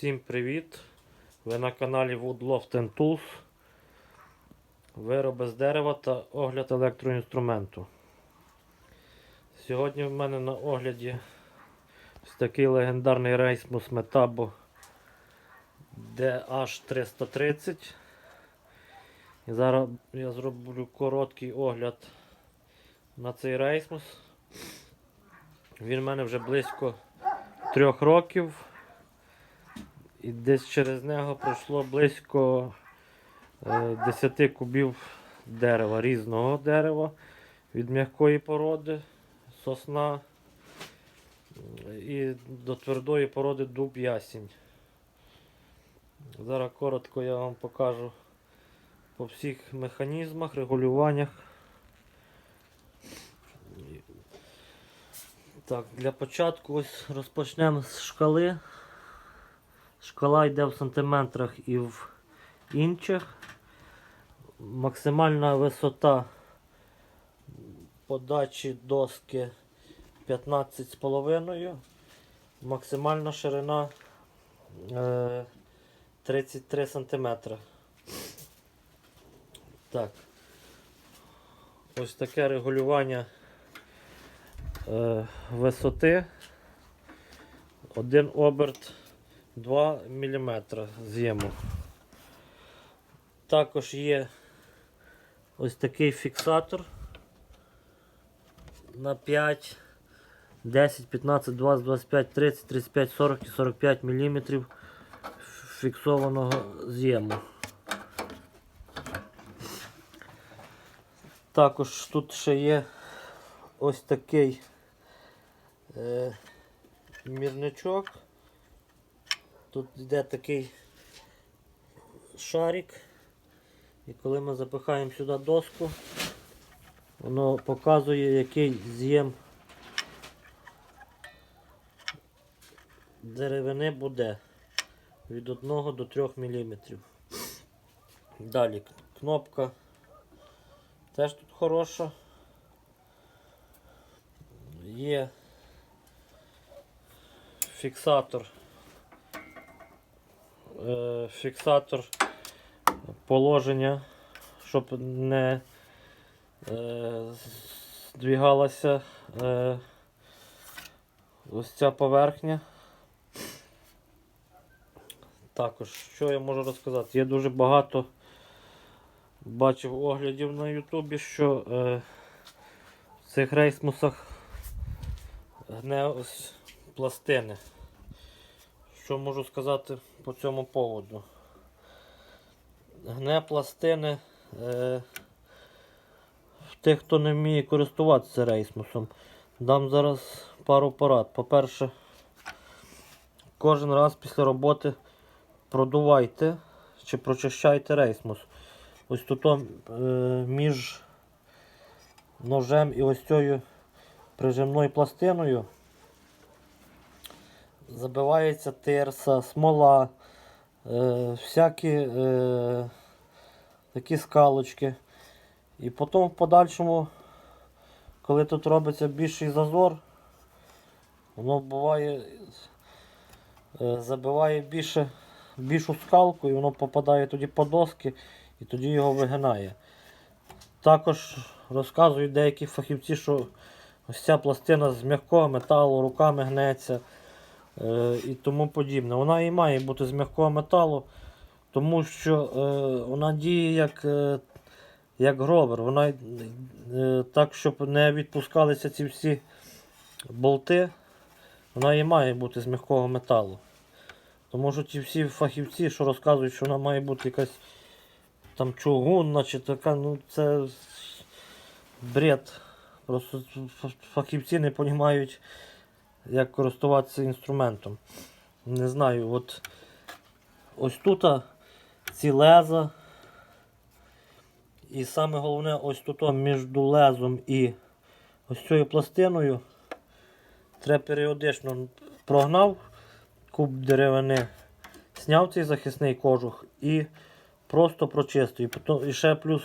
Всім привіт! Ви на каналі Woodloft and Tools. Вироби з дерева та огляд електроінструменту. Сьогодні в мене на огляді ось такий легендарний Reismus Metabo DH330. І зараз я зроблю короткий огляд на цей Reismus. Він в мене вже близько трьох років. І десь через нього пройшло близько е, 10 кубів дерева, різного дерева від м'якої породи, сосна і до твердої породи дуб ясінь. Зараз коротко я вам покажу по всіх механізмах, регулюваннях. Так, для початку ось розпочнемо з шкали. Шкала йде в сантиметрах і в інчах. Максимальна висота подачі доски 15,5. Максимальна ширина е, 33 см. Так. Ось таке регулювання е, висоти. Один оберт 2 мм з'єму. Також є ось такий фіксатор на 5, 10, 15, 20, 25, 30, 35, 40 і 45 мм фіксованого з'єму. Також тут ще є ось такий е, мірничок. Тут йде такий шарик. І коли ми запихаємо сюди доску, воно показує, який з'єм деревини буде від 1 до 3 мм. Далі кнопка теж тут хороша. Є фіксатор фіксатор положення, щоб не е, здвігалася е, ось ця поверхня. Також, що я можу розказати? Є дуже багато бачив оглядів на Ютубі, що е, в цих рейсмусах гне ось пластини. Що можу сказати по цьому поводу? Гне пластини е, тих, хто не вміє користуватися рейсмусом. Дам зараз пару порад. По-перше, кожен раз після роботи продувайте чи прочищайте рейсмус. Ось тут е, між ножем і ось цією прижимною пластиною забивається тирса, смола, е, всякі е, такі скалочки. І потім в подальшому, коли тут робиться більший зазор, воно буває, е, забиває більше, більшу скалку і воно попадає тоді по доски і тоді його вигинає. Також розказують деякі фахівці, що ось ця пластина з м'якого металу руками гнеться і тому подібне. Вона і має бути з м'якого металу, тому що е, вона діє як е, як гровер. Вона е, так, щоб не відпускалися ці всі болти, вона і має бути з м'якого металу. Тому що ті всі фахівці, що розказують, що вона має бути якась там чугунна чи така, ну це бред. Просто фахівці не розуміють, як користуватися інструментом. Не знаю, от ось тут ці леза. І саме головне ось тут між лезом і ось цією пластиною треба періодично прогнав куб деревини, зняв цей захисний кожух і просто прочистив. І, потім, і ще плюс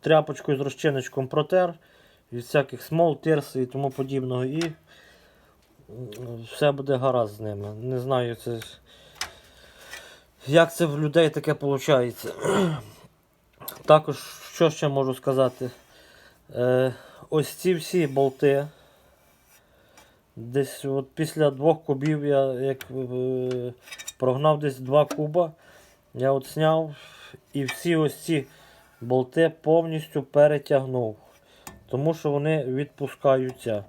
тряпочкою з розчиночком протер від всяких смол, тирс і тому подібного. І все буде гаразд з ними. Не знаю, це, як це в людей таке виходить. Також, що ще можу сказати? Е, ось ці всі болти. Десь от після двох кубів я як е, прогнав десь два куба. Я от зняв і всі ось ці болти повністю перетягнув. Тому що вони відпускаються.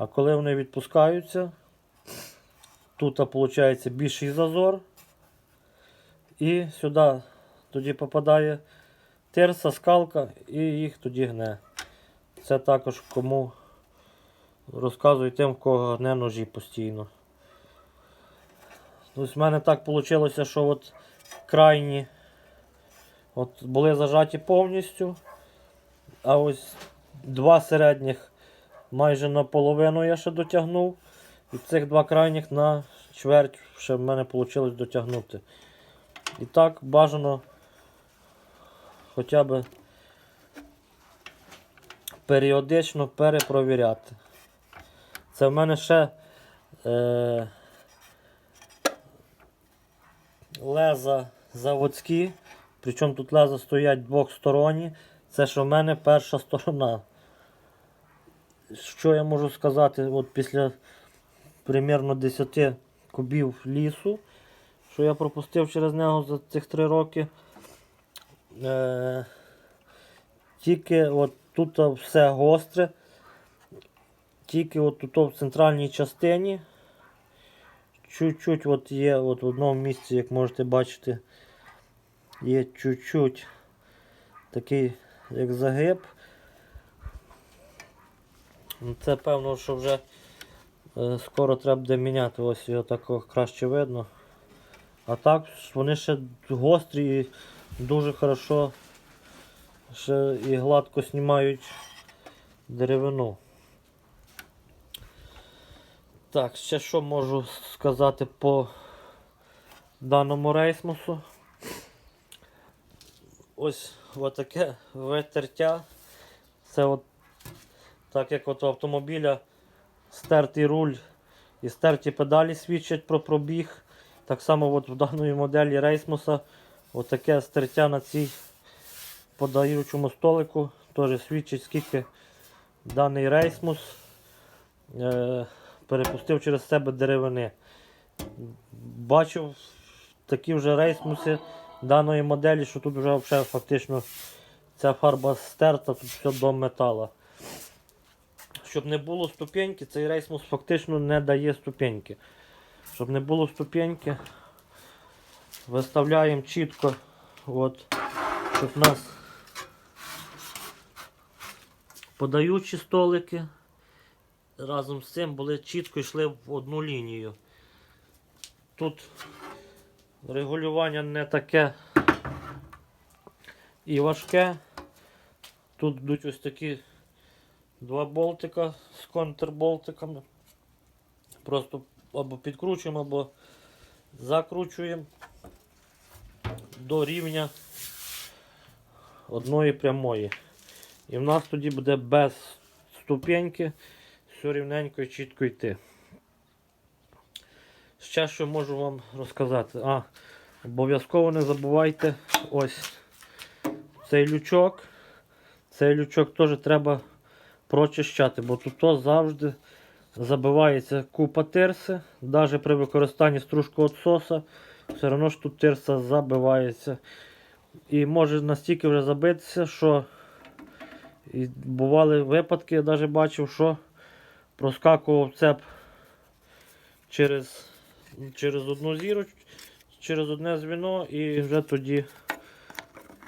А коли вони відпускаються, тут виходить більший зазор. І сюди тоді попадає терса, скалка і їх тоді гне. Це також кому розказую тим, в кого гне ножі постійно. Ось в мене так вийшло, що от крайні от були зажаті повністю, а ось два середніх майже наполовину я ще дотягнув. І цих два крайніх на чверть ще в мене вийшло дотягнути. І так бажано хоча б періодично перепровіряти. Це в мене ще е, леза заводські, причому тут леза стоять двохсторонні. Це що в мене перша сторона. Що я можу сказати от після примерно 10 кубів лісу, що я пропустив через нього за цих 3 роки. Е, тільки от тут все гостре. Тільки от тут в центральній частині. Чуть-чуть от є от в одному місці, як можете бачити, є чуть-чуть такий як загиб. Ну, Це певно, що вже е, скоро треба буде міняти, ось його так краще видно. А так вони ще гострі і дуже хорошо ще і гладко знімають деревину. Так, ще що можу сказати по даному рейсмусу. Ось отаке витертя. Це от так як от у автомобіля стертий руль і стерті педалі свідчать про пробіг. Так само от в даної моделі рейсмуса отаке стертя на цій подаючому столику теж свідчить, скільки даний рейсмус е, перепустив через себе деревини. Бачив такі вже рейсмуси даної моделі, що тут вже фактично ця фарба стерта, тут все до метала. Щоб не було ступеньки, цей рейсмус фактично не дає ступеньки. Щоб не було ступеньки, виставляємо чітко, от, щоб у нас подаючі столики разом з цим були чітко йшли в одну лінію. Тут регулювання не таке і важке. Тут йдуть ось такі два болтика з контрболтиками. Просто або підкручуємо, або закручуємо до рівня одної прямої. І в нас тоді буде без ступеньки все рівненько і чітко йти. Ще що можу вам розказати. А, обов'язково не забувайте ось цей лючок. Цей лючок теж треба прочищати, бо тут завжди забивається купа тирси. Навіть при використанні стружку отсоса, все одно ж тут тирса забивається. І може настільки вже забитися, що і бували випадки, я навіть бачив, що проскакував цеп через, через одну зірочку, через одне звіно і вже тоді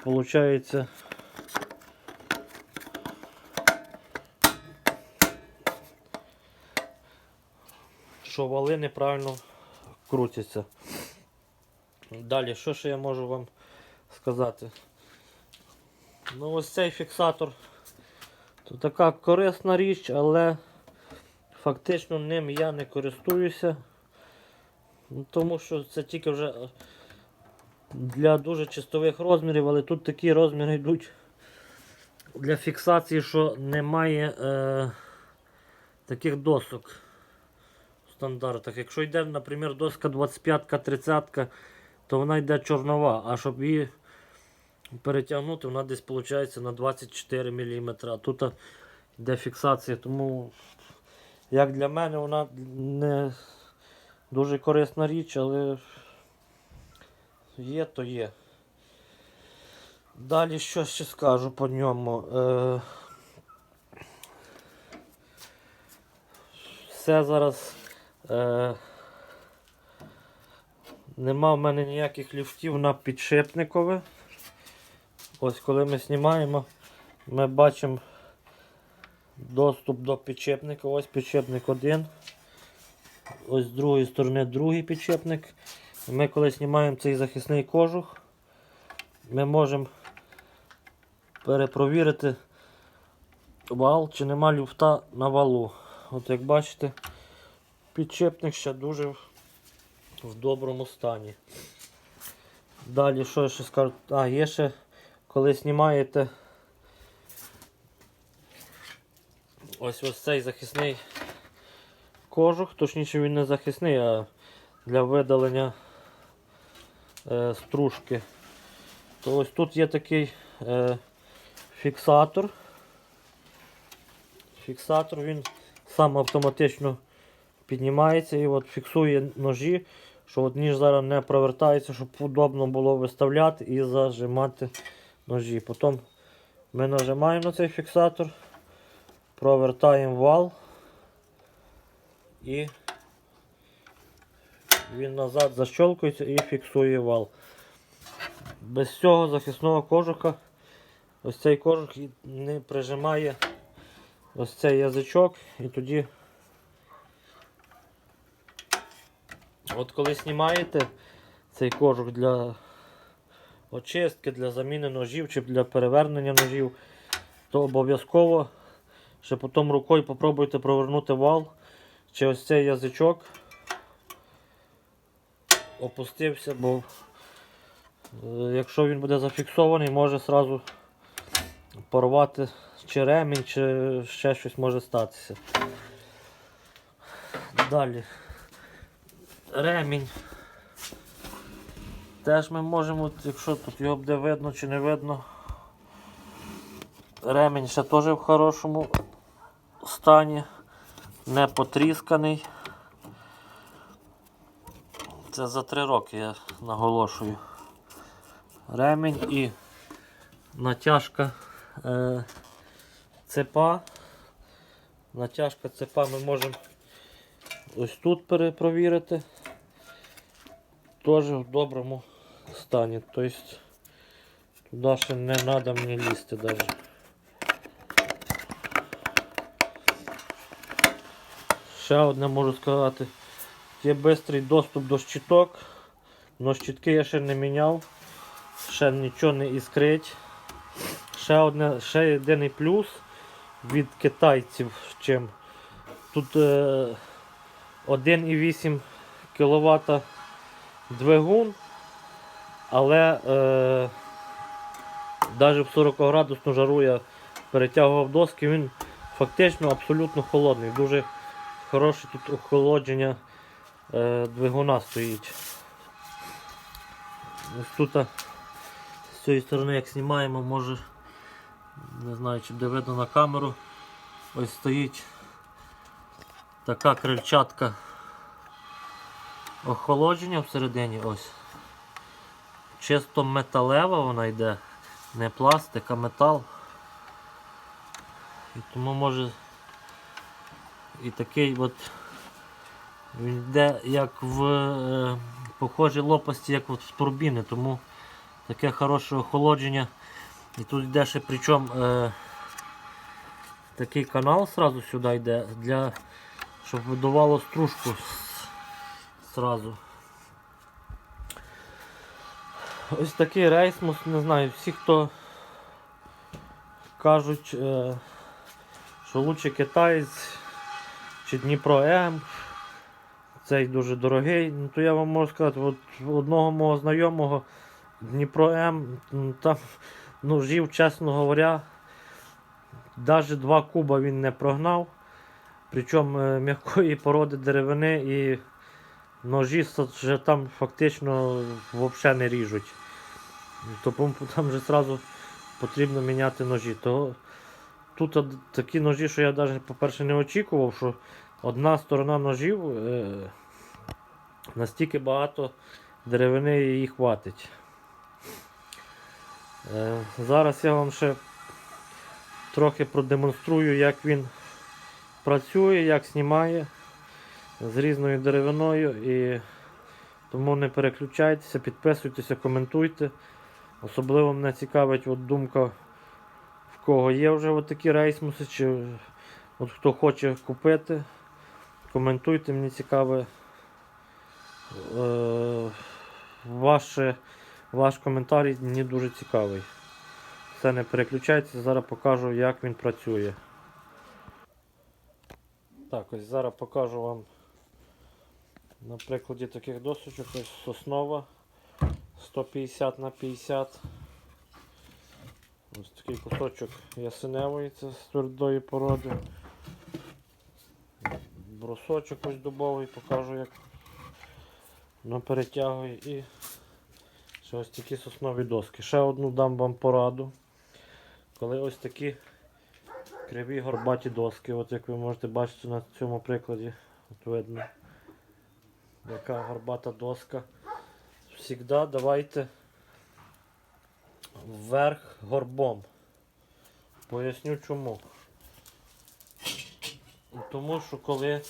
виходить. Що вали неправильно крутяться. Далі, що ще я можу вам сказати? Ну ось цей фіксатор. То така корисна річ, але фактично ним я не користуюся. Ну, Тому що це тільки вже для дуже чистових розмірів, але тут такі розміри йдуть для фіксації, що немає е, таких досок. Стандартах. Якщо йде, наприклад, доска 25-30, то вона йде чорнова, а щоб її перетягнути, вона десь виходить на 24 мм. А тут йде фіксація, тому як для мене вона не дуже корисна річ, але є, то є. Далі що ще скажу по ньому. Е, все зараз. Е, нема в мене ніяких люфтів на підшипникове. Ось коли ми знімаємо, ми бачимо доступ до підшипника. Ось підшипник один. Ось з другої сторони другий підшипник. Ми коли знімаємо цей захисний кожух, ми можемо перепровірити вал, чи нема люфта на валу. От як бачите, підшипник ще дуже в доброму стані. Далі що я ще скажу? А, є ще, коли знімаєте ось ось цей захисний кожух, точніше він не захисний, а для видалення е, стружки. То ось тут є такий е, фіксатор. Фіксатор він сам автоматично піднімається і от фіксує ножі, що от ніж зараз не провертається, щоб удобно було виставляти і зажимати ножі. Потім ми нажимаємо на цей фіксатор, провертаємо вал і він назад защолкується і фіксує вал. Без цього захисного кожуха ось цей кожух не прижимає ось цей язичок і тоді от коли знімаєте цей кожух для очистки, для заміни ножів чи для перевернення ножів, то обов'язково ще потім рукою попробуйте провернути вал, чи ось цей язичок опустився, бо е, якщо він буде зафіксований, може сразу порвати чи ремінь, чи ще щось може статися. Далі. Ремінь. Теж ми можемо, якщо тут його буде видно чи не видно. Ремінь ще теж в хорошому стані, не потрісканий. Це за три роки я наголошую. Ремінь і натяжка е, цепа. Натяжка цепа ми можемо ось тут перепровірити. Теж в доброму стані. Тобто туди ще не треба мені лізти навіть. Ще одне можу сказати. Є швидкий доступ до щиток. Но щитки я ще не міняв. Ще нічого не іскрить. Ще одне, ще єдиний плюс від китайців. Чим. Тут е, 1,8 кВт двигун, але е, навіть в 40 градусну жару я перетягував доски, він фактично абсолютно холодний. Дуже хороше тут охолодження е, двигуна стоїть. Ось тут з цієї сторони, як знімаємо, може, не знаю, чи буде видно на камеру, ось стоїть така крильчатка охолодження всередині ось. Чисто металева вона йде, не пластик, а метал. І тому може і такий от він йде як в е, похожій лопасті, як от в турбіни, тому таке хороше охолодження. І тут йде ще причому е, такий канал сразу сюди йде, для, щоб видувало стружку сразу. Ось такий рейсмус, не знаю, всі, хто кажуть, е, що лучше китаєць чи Дніпро М. Цей дуже дорогий. Ну, то я вам можу сказати, от одного мого знайомого Дніпро М, там ножів, чесно говоря, навіть два куба він не прогнав. Причому е, м'якої породи деревини і ножі вже там фактично взагалі не ріжуть. Тому там вже одразу потрібно міняти ножі. То, тут такі ножі, що я навіть, по-перше, не очікував, що одна сторона ножів е, настільки багато деревини її хватить. Е, зараз я вам ще трохи продемонструю, як він працює, як знімає з різною деревиною. І тому не переключайтеся, підписуйтеся, коментуйте. Особливо мене цікавить от думка, в кого є вже такі рейсмуси, чи от хто хоче купити. Коментуйте, мені цікаве е, ваше, ваш коментар мені дуже цікавий. Все, не переключайтеся, зараз покажу, як він працює. Так, ось зараз покажу вам на прикладі таких досочок ось соснова 150 на 50. Ось такий кусочок ясеневої, це з твердої породи. Брусочок ось дубовий, покажу як воно перетягує і ще ось такі соснові доски. Ще одну дам вам пораду. Коли ось такі криві горбаті доски, от як ви можете бачити на цьому прикладі, от видно, яка горбата доска. Всігда давайте вверх горбом. Поясню чому. Тому що коли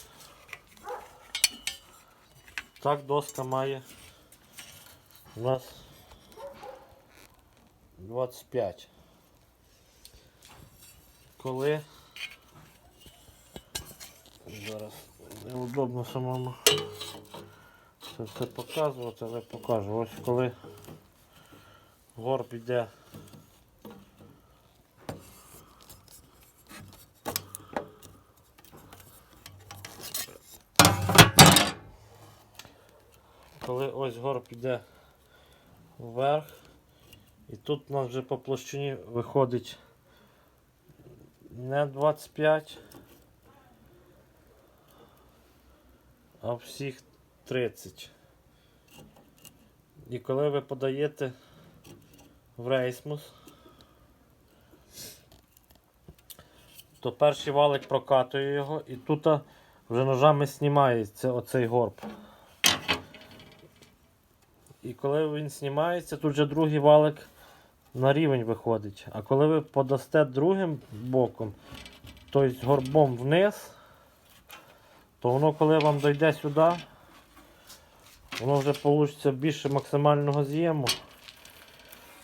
так доска має у нас 25. Коли зараз неудобно самому це все показувати, але покажу. Ось коли горб йде коли ось горб йде вверх, і тут у нас вже по площині виходить не 25, а всіх 30. І коли ви подаєте в рейсмус, то перший валик прокатує його і тут вже ножами знімається оцей горб. І коли він знімається, тут вже другий валик на рівень виходить. А коли ви подасте другим боком, тобто горбом вниз, то воно, коли вам дойде сюди, воно вже вийде більше максимального з'єму.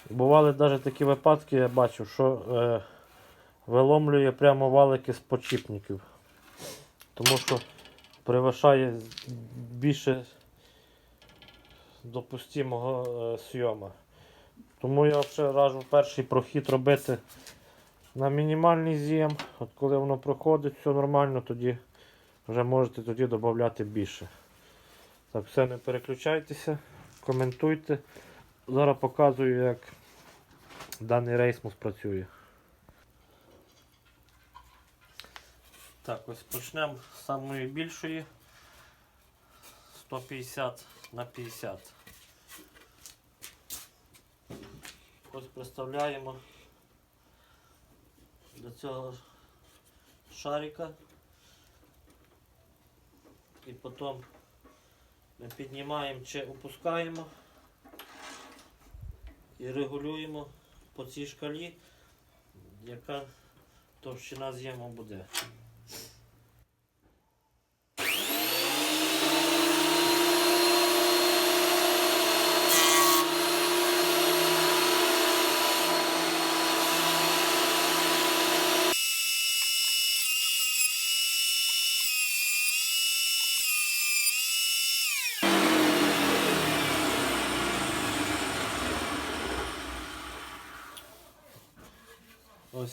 Бували навіть такі випадки, я бачив, що е, виломлює прямо валики з почіпників. Тому що перевищає більше допустимого е, сйома. Тому я взагалі раджу перший прохід робити на мінімальний з'єм. От коли воно проходить, все нормально, тоді вже можете тоді додати більше. Так, все, не переключайтеся, коментуйте. Зараз показую, як даний рейсмус працює. Так, ось почнемо з самої більшої 150 на 50. Ось представляємо до цього шарика і потім ми піднімаємо чи опускаємо і регулюємо по цій шкалі, яка товщина з'єму буде.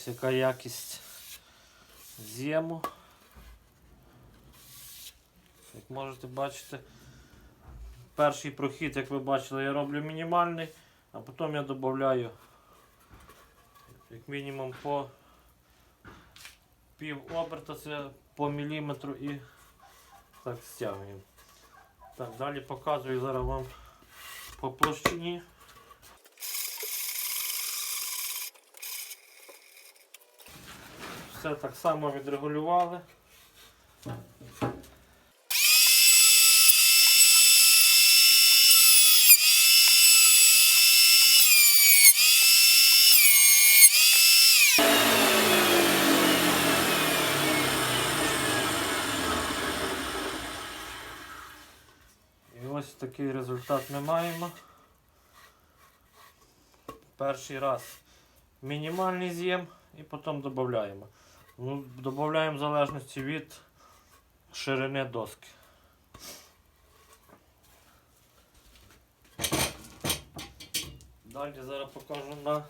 Ось яка якість з'єму. Як можете бачити, перший прохід, як ви бачили, я роблю мінімальний, а потім я додаю як мінімум по пів оберта, це по міліметру і так стягуємо. Так, далі показую зараз вам по площині. Все так само відрегулювали. І ось такий результат ми маємо. Перший раз мінімальний з'єм і потім додаємо. Додаємо залежності від ширини доски. Далі зараз покажу на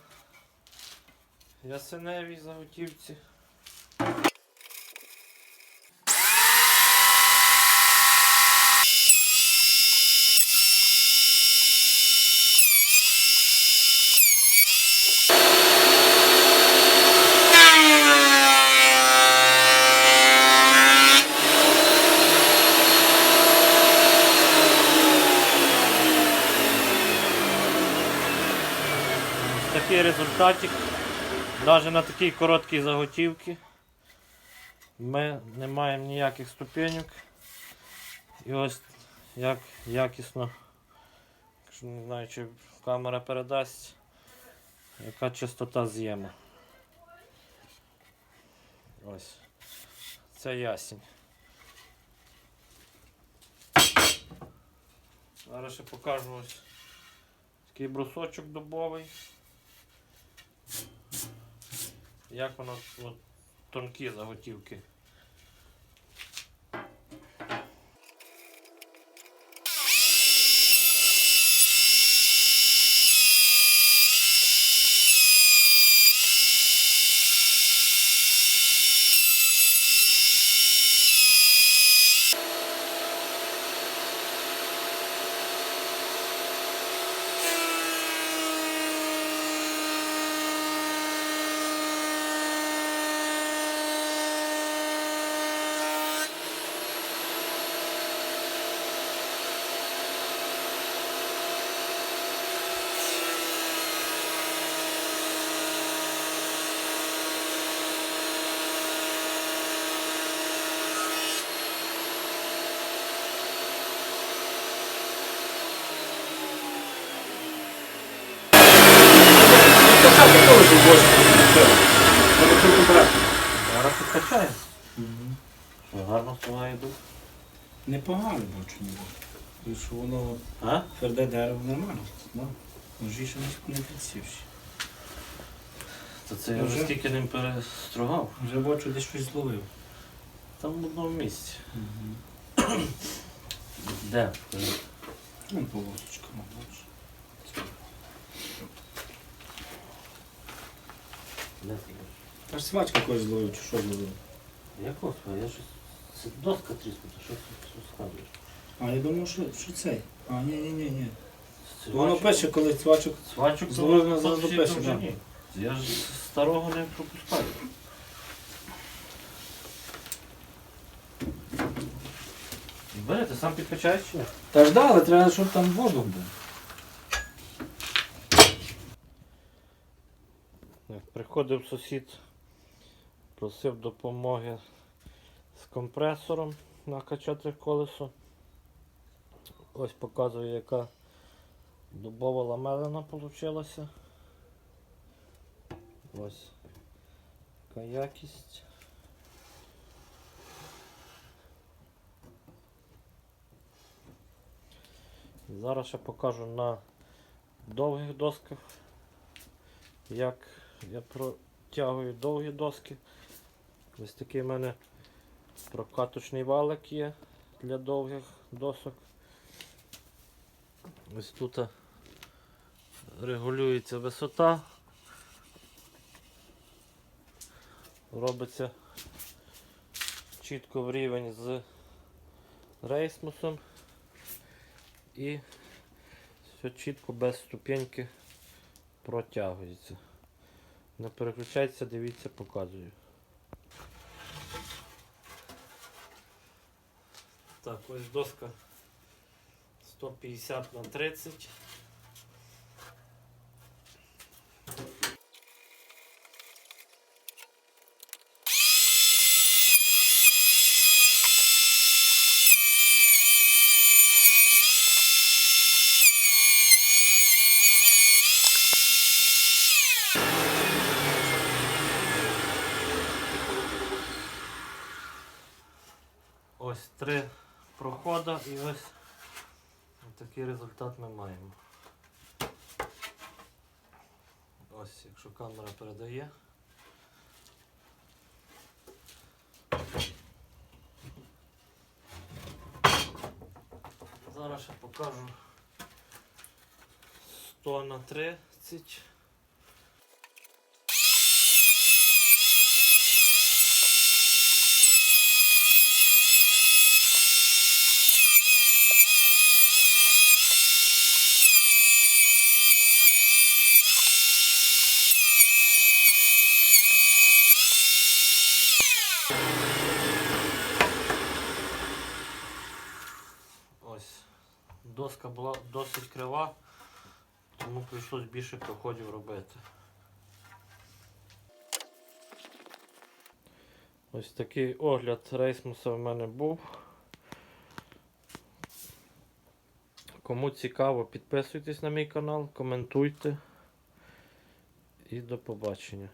ясеневій заготівці. Ось результатик. Навіть на такій короткій заготівці ми не маємо ніяких ступеньок. І ось як якісно, якщо не знаю, чи камера передасть, яка частота з'єму. Ось. Це ясінь. Зараз ще покажу ось такий брусочок дубовий. Як воно от, тонкі заготівки. Що воно А? тверде дерево нормально. Ну, Ножі ще не підсівші. То це я вже стільки ним перестрогав. Вже бачу, десь щось зловив. Там в одному місці. Де? Ну, полосочка, бачиш. Де ти? Аж свачка когось зловив, чи що зловив. Якого твоя? Я щось. Це доска тріснута, що ти складуєш? А я думав, що, що цей. А, ні, ні, ні, ні. Воно пише, коли свачок. Свачок на зразу пише. Я ж старого не пропускаю. Берете, сам підкачаєш чи ні? Та ж да, але треба, щоб там воздух був. Як Приходив сусід, просив допомоги з компресором накачати колесо. Ось показую, яка дубова ламелина вийшла. Ось яка якість. Зараз ще покажу на довгих досках, як я протягую довгі доски. Ось такий в мене прокаточний валик є для довгих досок. Ось тут регулюється висота. Робиться чітко в рівень з рейсмусом і все чітко без ступеньки протягується. Не переключайтеся, дивіться, показую. Так, ось доска 150 на 30. Ось три проходи і ось такий результат ми маємо. Ось, якщо камера передає. Зараз ще покажу 100 на 30. Ось. Доска була досить крива, прийшлось більше проходів робити. Ось такий огляд рейсмуса в мене був. Кому цікаво, підписуйтесь на мій канал, коментуйте і до побачення.